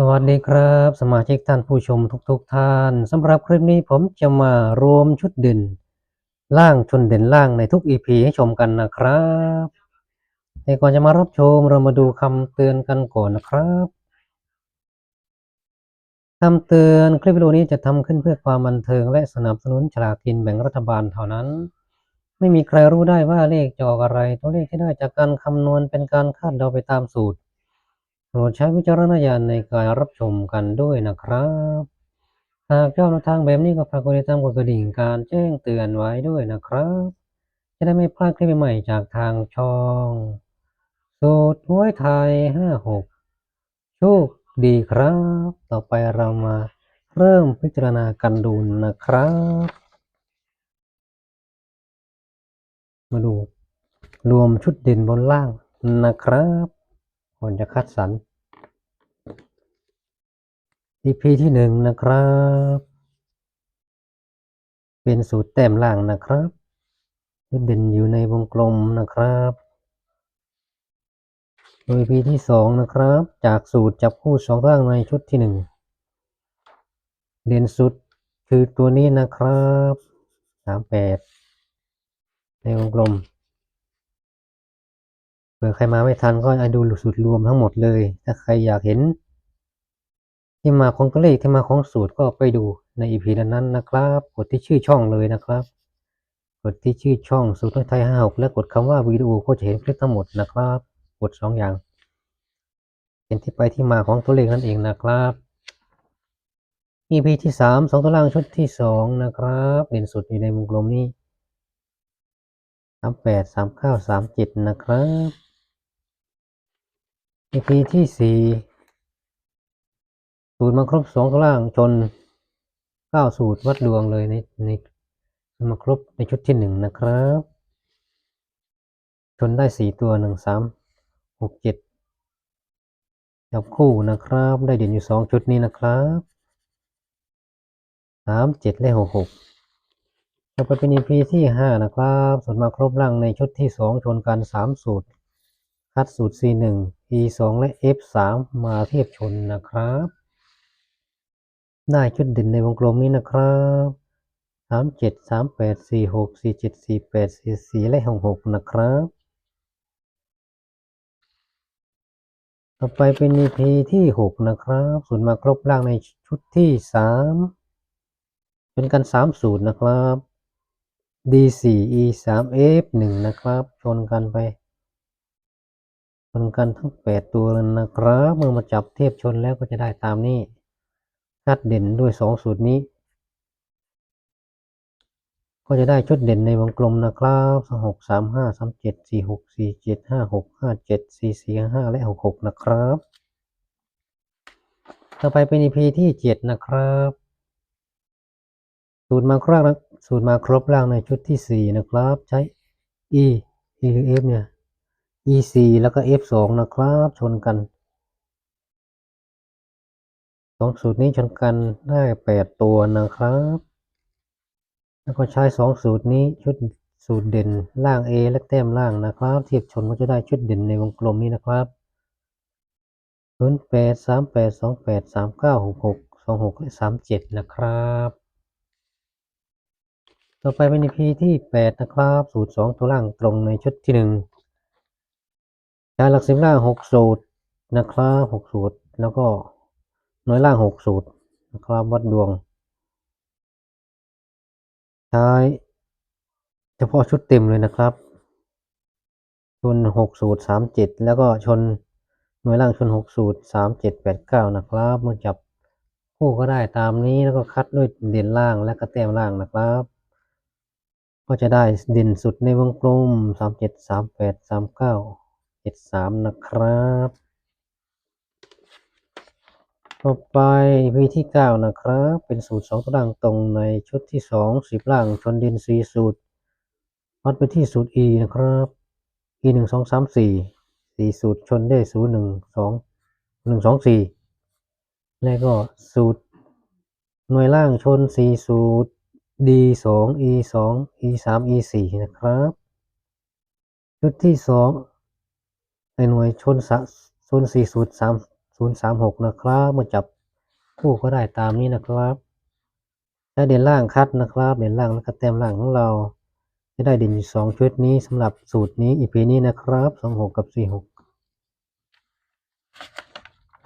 สวัสดีครับ สมาชิกท่านผู้ชมทุกๆทท่านสำหรับคลิปนี้ผมจะมารวมชุดเด่น ล่างชนเด่นล่างในทุก EP ให้ชมกันนะครับแต่ก่อนจะมารับชมเรามาดูคำเตือนกันก่อนนะครับคำเตือนคลิปวิดีโอนี้จะทำขึ้นเพื่อความบันเทิงและสนับสนุนฉลากกินแบ่งรัฐบาลเท่านั้น ไม่มีใครรู้ได้ว่าเลขจะออกอะไร ตัวเลขที่ได้จากการคำนวณเป็นการคาดเดาไปตามสูตร รดใช้วิจารณญาณในการรับชมกันด้วยนะครับ หากชอบแนวทางแบบนี้ก็ฝากกดติดตามกดกระดิ่งการแจ้งเตือนไว้ด้วยนะครับ จะได้ไม่พลาดคลิปใหม่จากทางช่องสูตรหวยไทยห้าหกโชคดีครับ ต่อไปเรามาเริ่มพิจารณากันดูนะครับ มาดูรวมชุดเด่นบนล่างนะครับก่อนจะคัดสรร EP ที่หนึ่งนะครับ เป็นสูตรแต้มล่างนะครับเด่นอยู่ในวงกลมนะครับโดย EP ที่สองนะครับ จากสูตรจับคู่สองข้างในชุดที่หนึ่งเด่นสุดคือตัวนี้นะครับสามแปดในวงกลมเผื่อใครมาไม่ทันก็ดูสูตรรวมทั้งหมดเลย ถ้าใครอยากเห็น ที่มาของตัวเลขที่มาของสูตรก็ไปดูในอีพีนั้นๆนะครับ กดที่ชื่อช่องเลยนะครับ กดที่ชื่อช่องสูตรไทยห้าหกและกดคำว่าวิดีโอก็จะเห็นคลิปทั้งหมดนะครับ กดสองอย่างเป็นที่ไปที่มาของตัวเลขนั่นเองนะครับ EP ที่สามสองตัวล่างชุดที่สองนะครับเด่นสุดอยู่ในวงกลมนี้สามแปดสามเก้าสามเจ็ดนะครับ EP ที่สี่ สูตรมาครบสองตัวล่างชนเก้าสูตรวัดดวงเลยในในมาครบในชุดที่หนึ่งนะครับ ชนได้สี่ตัวหนึ่งสามหกเจ็ดจับคู่นะครับ ได้เด่นอยู่สองชุดนี้นะครับสามเจ็ดและหกหกต่อไปเป็น EP ที่ห้านะครับส่วนมาครบล่างในชุดที่สองชนกันสามสูตร คัดสูตร C1 E2 และ F3 มาเทียบชนนะครับ ได้ชุดเด่นในวงกลมนี้นะครับสามเจ็ดสามแปดสี่หกสี่เจ็ดสี่แปดสี่สี่และหกหกนะครับ ต่อไปเป็น EP ที่หกนะครับ ส่วนมาครบล่างในชุดที่สามเป็นกันสามสูตรนะครับ D4 E3 F1 นะครับ ชนกันไป ชนกันทั้งแปดตัวนะครับ เมื่อมาจับเทียบชนแล้วก็จะได้ตามนี้ คัดเด่นด้วยสองสูตรนี้ ก็จะได้ชุดเด่นในวงกลมนะครับสหกสามห้าสามเจ็ดสี่หกสี่เจ็ดห้าหกห้าเจ็ดสี่สี่ห้าและหกหกนะครับ ต่อไปเป็น EP ที่เจ็ดนะครับ สูตรมาครบสูตรมาครบล่างในชุดที่สี่นะครับ ใช้ E E หรือ F เนี่ย E สี่แล้วก็ F สองนะครับ ชนกัน สองสูตรนี้ชนกันได้แปดตัวนะครับ แล้วก็ใช้สองสูตรนี้ชุดสูตรเด่นล่าง A และแต้มล่างนะครับ เทียบชนก็จะได้ชุดเด่นในวงกลมนี้นะครับศูนย์แปดสามแปดสองแปดสามเก้าหกหกสองหกและสามเจ็ดนะครับ ต่อไปเป็น EP ที่แปดนะครับ สูตรสองตัวล่างตรงในชุดที่หนึ่งใช้หลักสิบล่างหกสูตรนะครับหกสูตรแล้วก็ น้อยล่างหกสูตรนะครับวัดดวง ใช้เฉพาะชุดเต็มเลยนะครับ ชนหกสูตรสามเจ็ดแล้วก็ชนหน่วยล่างชนหกสูตรสามเจ็ดแปดเก้านะครับเมื่อจับคู่ก็ได้ตามนี้แล้วก็คัดด้วยเด่นล่างและก็แต้มล่างนะครับ ก็จะได้เด่นสุดในวงกลมสามเจ็ดสามแปดสามเก้าเจ็ดสามนะครับ ต่อไปวีที่เก้านะครับ เป็นสูตรสองตัวล่างตรงในชุดที่สองสิบล่างชนดินสีสูตรวัดไปที่สูตร e นะครับ e หนึ่งสองสามสี่สี่สูตรชนได้ศูนย์หนึ่งสองหนึ่งสองสี่แล้วก็สูตร หน่วยล่างชนสี่สูตร d สอง e สอง e สาม e สี่นะครับ ชุดที่สองในหน่วยชนสะชนสี่สูตรสาม ศูนย์สามหกนะครับมาจับคู่ก็ได้ตามนี้นะครับใช้เด่นล่างคัดนะครับ เด่นล่างแล้วก็แต้มล่างของเรา จะได้เด่นอยู่สองชุดนี้สำหรับสูตรนี้ EP นี้นะครับสองหกกับสี่หก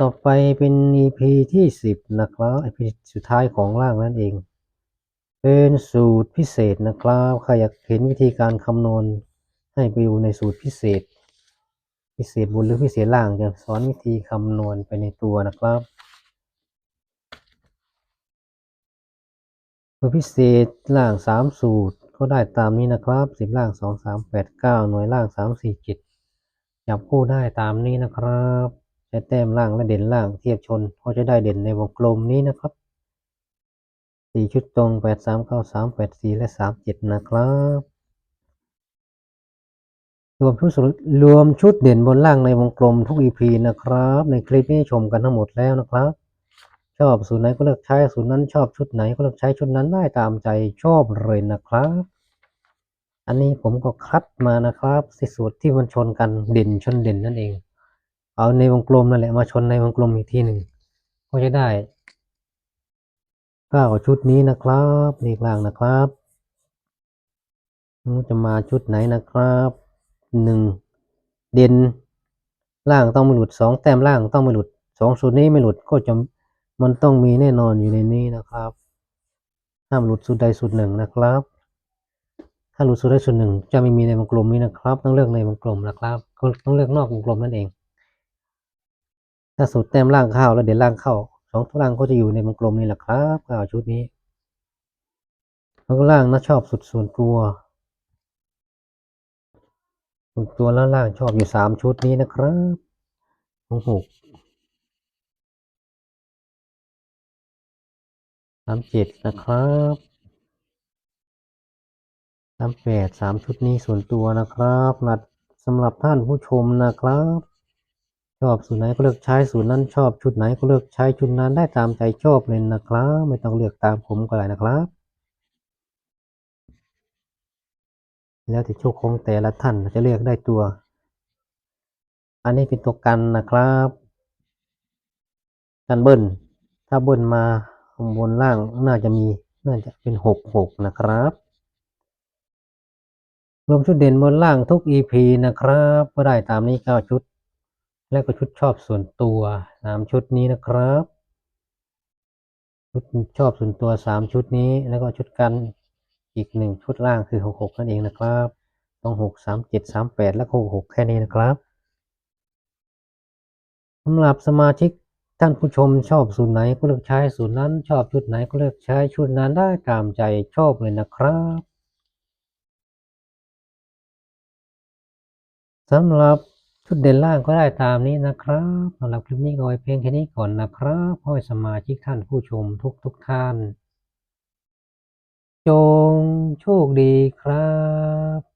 ต่อไปเป็น EP ที่สิบนะครับ EP สุดท้ายของล่างนั่นเอง เป็นสูตรพิเศษนะครับใครอยากเห็นวิธีการคำนวณให้ไปดูในสูตรพิเศษ พิเศษบนหรือพิเศษล่างจะสอนวิธีคำนวณไปในตัวนะครับสูตรพิเศษล่างสามสูตรก็ได้ตามนี้นะครับสิบล่างสองสามแปดเก้าหน่วยล่างสามสี่เจ็ดจับคู่ได้ตามนี้นะครับใช้แต้มล่างและเด่นล่างเทียบชนก็จะได้เด่นในวงกลมนี้นะครับสี่ชุดตรงแปดสามเก้าสามแปดสี่และสามเจ็ดนะครับ รวมชุดรวมชุดเด่นบนล่างในวงกลมทุก EP นะครับ ในคลิปนี้ชมกันทั้งหมดแล้วนะครับ ชอบสูตรไหนก็เลือกใช้สูตรนั้นชอบชุดไหนก็เลือกใช้ชุดนั้นได้ตามใจชอบเลยนะครับ อันนี้ผมก็คัดมานะครับสิสูตรที่มันชนกันเด่นชนเด่นนั่นเอง เอาในวงกลมนั่นแหละมาชนในวงกลมอีกทีหนึ่งก็จะได้เก้าชุดนี้นะครับเลขล่างนะครับจะมาชุดไหนนะครับ หนึ่งเด่นล่างต้องไม่หลุดสองแต้มล่างต้องไม่หลุดสองสูตรนี้ไม่หลุดก็จะมันต้องมีแน่นอนอยู่ในนี้นะครับห้ามหลุดสูตรใดสูตรหนึ่งนะครับ ถ้าหลุดสูตรใดสูตรหนึ่งจะไม่มีในวงกลมนี้นะครับ ต้องเลือกในวงกลมนะครับก็ต้องเลือกนอกวงกลมนั่นเอง ถ้าสูตรแต้มล่างเข้าแล้วเด่นล่างเข้าสองตัวล่างก็จะอยู่ในวงกลมนี่แหละครับเก้าชุดนี้แล้วก็ล่างนะชอบสุดส่วนตัว ส่วนตัวแล้วล่างชอบอยู่สามชุดนี้นะครับหกหกสามเจ็ดนะครับสามแปดสามชุดนี้ส่วนตัวนะครับนัดสำหรับท่านผู้ชมนะครับ ชอบสูตรไหนก็เลือกใช้สูตรนั้นชอบชุดไหนก็เลือกใช้ชุดนั้นได้ตามใจชอบเลยนะครับ ไม่ต้องเลือกตามผมก็ได้นะครับ แล้วแต่โชคของแต่ละท่านจะเลือกได้ตัว อันนี้เป็นตัวกันนะครับกันเบิ้ลถ้าเบิ้ลมาข้างบนล่างน่าจะมีน่าจะเป็นหกหกนะครับ รวมชุดเด่นบนล่างทุก EP นะครับก็ได้ตามนี้เก้าชุด และก็ชุดชอบส่วนตัวสามชุดนี้นะครับ ชุดชอบส่วนตัวสามชุดนี้แล้วก็ชุดกัน อีกหนึ่งชุดล่างคือหกหกนั่นเองนะครับ ต้องหกสามเจ็ดสามแปดและหกหกแค่นี้นะครับสำหรับสมาชิกท่านผู้ชมชอบสูตรไหนก็เลือกใช้สูตรนั้นชอบชุดไหนก็เลือกใช้ชุดนั้นได้ตามใจชอบเลยนะครับสำหรับชุดเด่นล่างก็ได้ตามนี้นะครับสำหรับคลิปนี้ก็ไว้เพียงแค่นี้ก่อนนะครับขอให้สมาชิกท่านผู้ชมทุกทุกท่าน จงโชคดีครับ